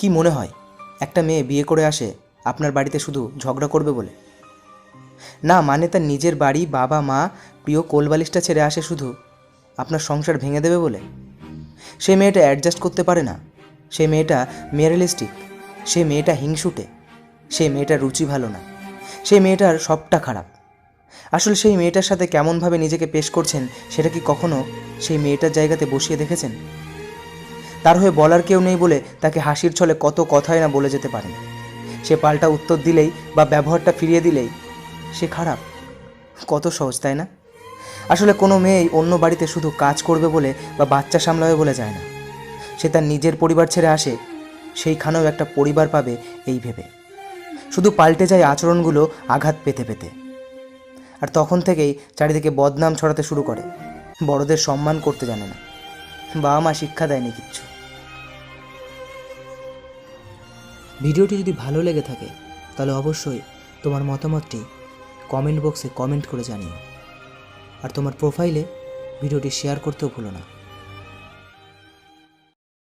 কি মনে হয়? একটা মেয়ে বিয়ে করে আসে, আপনার বাড়িতে শুধু ঝগড়া করবে বলে? না মানে তার নিজের বাড়ি, বাবা, মা, প্রিয় কোলবালিশটা ছেড়ে আসে শুধু আপনার সংসার ভেঙে দেবে বলে? সে মেয়েটা অ্যাডজাস্ট করতে পারে না। সে মেয়েটা মেয়ারিলিস্টিক সে মেয়েটা হিংসুটে। সে মেয়েটার রুচি ভালো না। সে মেয়েটার সবটা খারাপ। আসলে সেই মেয়েটার সাথে কেমনভাবে নিজেকে পেশ করছেন, সেটা কি কখনো সেই মেয়েটার জায়গাতে বসিয়ে দেখেছেন? তার হয়ে বলার কেউ নেই বলে তাকে হাসির ছলে কত কথাই না বলে যেতে পারেন সে পাল্টা উত্তর দিলেই বা ব্যবহারটা ফিরিয়ে দিলেই সে খারাপ। কত সহজ, তাই না? আসলে কোনো মেয়েই অন্য বাড়িতে শুধু কাজ করবে বলে বা বাচ্চা সামলাবে বলে যায় না। সে তার নিজের পরিবার ছেড়ে আসে, সেইখানেও একটা পরিবার পাবে এই ভেবে। শুধু পাল্টে যায় আচরণগুলো আঘাত পেতে পেতে। আর তখন থেকেই চারিদিকে বদনাম ছড়াতে শুরু করে। বড়দের সম্মান করতে জানে না। বাবা মা শিক্ষা দেয়নি কিচ্ছু। ভিডিওটি যদি ভালো লেগে থাকে, তাহলে অবশ্যই তোমার মতামতটি কমেন্ট বক্সে কমেন্ট করে জানিও। আর তোমার প্রোফাইলে ভিডিওটি শেয়ার করতেও ভুলো না।